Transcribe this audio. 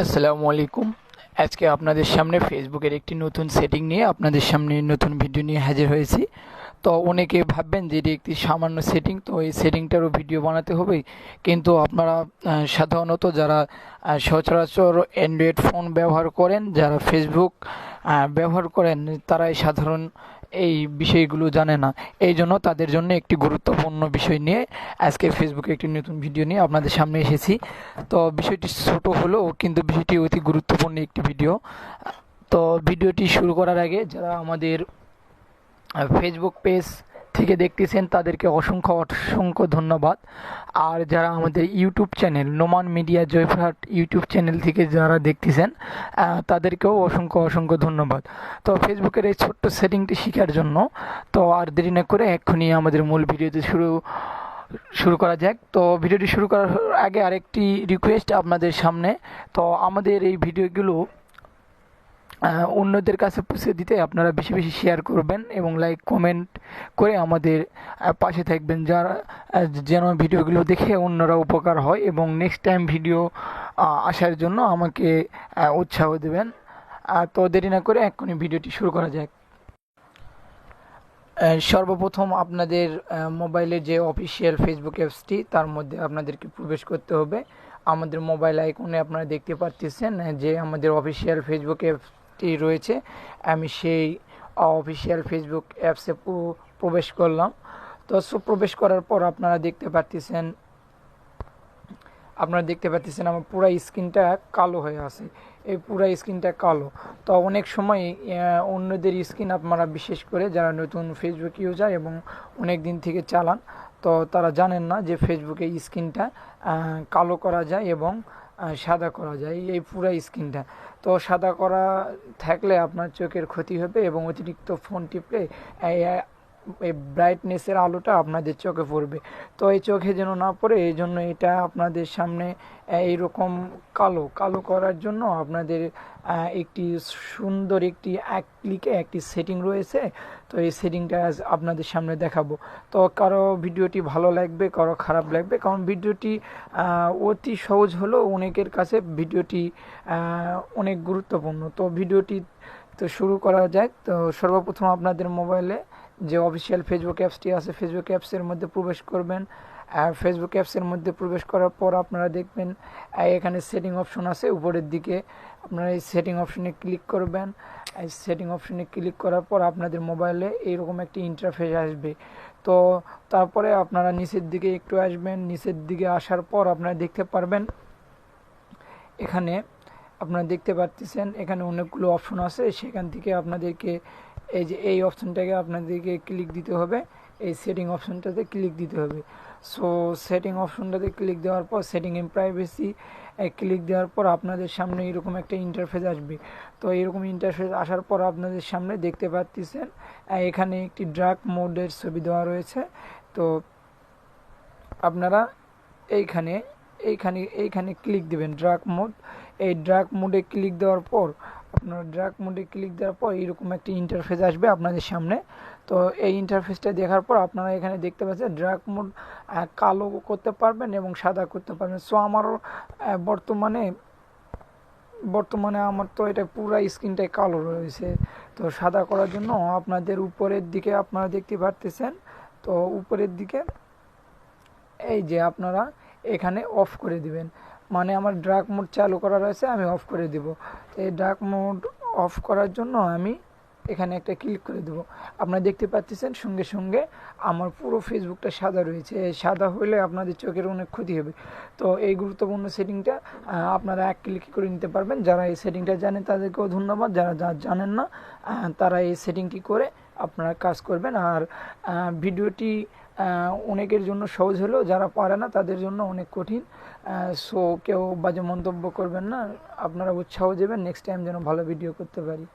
আসসালামু আলাইকুম আজকে আপনাদের সামনে ফেসবুকের একটি নতুন সেটিং নিয়ে আপনাদের সামনে নতুন ভিডিও নিয়ে হাজির হয়েছি। তো অনেকে ভাববেন যে এটি একটি সামান্য সেটিং তো এই সেটিংটারও ভিডিও বানাতে হবে। কিন্তু আপনারা সাধারণত যারা সচরাচর অ্যান্ড্রয়েড ফোন ব্যবহার করেন, যারা ফেসবুক ব্যবহার করেন, তারাই সাধারণ এই বিষয়গুলো জানে না। এই জন্য তাদের জন্য একটি গুরুত্বপূর্ণ বিষয় নিয়ে আজকে ফেসবুকে একটি নতুন ভিডিও নিয়ে আপনাদের সামনে এসেছি। তো বিষয়টি ছোট হলেও কিন্তু বিষয়টি অতি গুরুত্বপূর্ণ একটি ভিডিও। তো ভিডিওটি শুরু করার আগে যারা আমাদের ফেসবুক পেজ থেকে দেখতেছেন, তাদেরকে অসংখ্য অসংখ্য ধন্যবাদ। আর যারা আমাদের ইউটিউব চ্যানেল, নোমান মিডিয়া জয়ফ্রাট ইউটিউব চ্যানেল থেকে যারা দেখতেছেন তাদেরকেও অসংখ্য অসংখ্য ধন্যবাদ। তো ফেসবুকের এই ছোট্ট সেটিংটি শেখার জন্য, তো আর দেরি না করে এক্ষুনি আমাদের মূল ভিডিওতে শুরু শুরু করা যাক। তো ভিডিওটি শুরু করার আগে আরেকটি রিকোয়েস্ট আপনাদের সামনে। তো আমাদের এই ভিডিওগুলো অন্যদের কাছে পৌঁছে দিতে আপনারা বেশি বেশি শেয়ার করবেন এবং লাইক কমেন্ট করে আমাদের পাশে থাকবেন। যারা যেন ভিডিওগুলো দেখে অন্যরা উপকার হয় এবং নেক্সট টাইম ভিডিও আসার জন্য আমাকে উৎসাহ দেবেন। তো দেরি না করে এক্ষুনি ভিডিওটি শুরু করা যাক। সর্বপ্রথম আপনাদের আহ, মোবাইলে যে অফিসিয়াল ফেসবুক অ্যাপসটি তার মধ্যে আপনাদেরকে প্রবেশ করতে হবে। আমাদের মোবাইল আইকনে আপনারা দেখতে পাচ্ছেন যে আমাদের অফিসিয়াল ফেসবুক অ্যাপসটি রয়েছে। আমি সেই অফিসিয়াল ফেসবুক অ্যাপসে প্রবেশ করলাম। তো সো প্রবেশ করার পর আপনারা দেখতে পাচ্ছেন আপনারা দেখতে পাচ্ছেন আমার পুরো স্ক্রিনটা কালো হয়ে আছে। এই পুরো স্ক্রিনটা কালো। তো অনেক সময় অন্যদের স্ক্রিন আপনারা বিশেষ করে যারা নতুন ফেসবুক ইউজার এবং অনেক দিন থেকে চালান, তো তারা জানেন না যে ফেসবুকে স্ক্রিনটা কালো করা যায় এবং সাদা করা যায়, এই পুরো স্ক্রিনটা তো সাদা করা থাকলে আপনার চোখের ক্ষতি হবে এবং অতিরিক্ত ফোন টিপলে এই, ব্রাইটনেসের আলোটা আপনাদের চোখে পড়বে। তো এই চোখে যেন না পড়ে এই জন্য এটা আপনাদের সামনে এইরকম কালো কালো করার জন্য আপনাদের একটি সুন্দর একটি এক ক্লিকে একটি সেটিং রয়েছে। তো এই সেটিংটা আপনাদের সামনে দেখাবো। তো কারও ভিডিওটি ভালো লাগবে কারও খারাপ লাগবে কারণ ভিডিওটি অতি সহজ হলেও অনেকের কাছে ভিডিওটি অনেক গুরুত্বপূর্ণ। তো ভিডিওটি তো শুরু করা যাক। তো সর্বপ্রথম আপনাদের মোবাইলে যে অফিসিয়াল ফেসবুক অ্যাপসটি আছে ফেসবুক অ্যাপসের মধ্যে প্রবেশ করবেন। ফেসবুক অ্যাপসের মধ্যে প্রবেশ করার পর আপনারা দেখবেন এখানে সেটিং অপশন আছে উপরের দিকে। আপনারা এই সেটিং অপশনে ক্লিক করবেন। এই সেটিং অপশনে ক্লিক করার পর আপনাদের মোবাইলে এইরকম একটি ইন্টারফেস আসবে। তো তারপরে আপনারা নিচের দিকে একটু আসবেন। নিচের দিকে আসার পর আপনারা দেখতে পারবেন, এখানে আপনারা দেখতে পাচ্ছেন এখানে অনেকগুলো অপশন আছে। সেখান থেকে আপনাদেরকে এই যে এই অপশনটাকে আপনাদেরকে ক্লিক দিতে হবে, এই সেটিং অপশনটাতে ক্লিক দিতে হবে। সো সেটিং অপশনটাতে ক্লিক দেওয়ার পর সেটিং ইন প্রাইভেসি ক্লিক দেওয়ার পর আপনাদের সামনে এরকম একটা ইন্টারফেস আসবে। তো এরকম ইন্টারফেস আসার পর আপনাদের সামনে দেখতে পাচ্ছেন এখানে একটি ড্রাগ মোডের ছবি দেওয়া রয়েছে। তো আপনারা এইখানে এইখানে এইখানে ক্লিক দেবেন ড্রাগ মোড এই ড্রাগ মোডে ক্লিক দেওয়ার পর, আপনার ড্রাগ মোডে ক্লিক দেওয়ার পর এরকম একটি ইন্টারফেস আসবে আপনাদের সামনে। তো এই ইন্টারফেসটা দেখার পর আপনারা এখানে দেখতে পাচ্ছেন ড্রাগ মোড কালো করতে পারবেন এবং সাদা করতে পারবেন। সো আমারও বর্তমানে বর্তমানে আমার তো এটা পুরো স্ক্রিনটাই কালো রয়েছে। তো সাদা করার জন্য আপনাদের উপরের দিকে আপনারা দেখতে পারতেছেন। তো উপরের দিকে এই যে আপনারা এখানে অফ করে দিবেন। মানে আমার ড্রাগ মোড চালু করা রয়েছে, আমি অফ করে দিব। তো এই ড্রাগ মোড অফ করার জন্য আমি এখানে একটা ক্লিক করে দেবো। আপনারা দেখতে পাচ্ছেন সঙ্গে সঙ্গে আমার পুরো ফেসবুকটা সাদা রয়েছে। সাদা হলে আপনাদের চোখের অনেক ক্ষতি হবে। তো এই গুরুত্বপূর্ণ সেটিংটা আপনারা এক ক্লিক করে নিতে পারবেন। যারা এই সেটিংটা জানে তাদেরকেও ধন্যবাদ। যারা যা জানেন না তারা এই সেটিংটি করে আপনারা কাজ করবেন। আর ভিডিওটি অনেকের জন্য সহজ হলেও যারা পারে না, তাদের জন্য অনেক কঠিন। সো কেউ বাজে মন্তব্য করবেন না। আপনারা উৎসাহ দেবেন। নেক্সট টাইম যেন ভালো ভিডিও করতে পারি।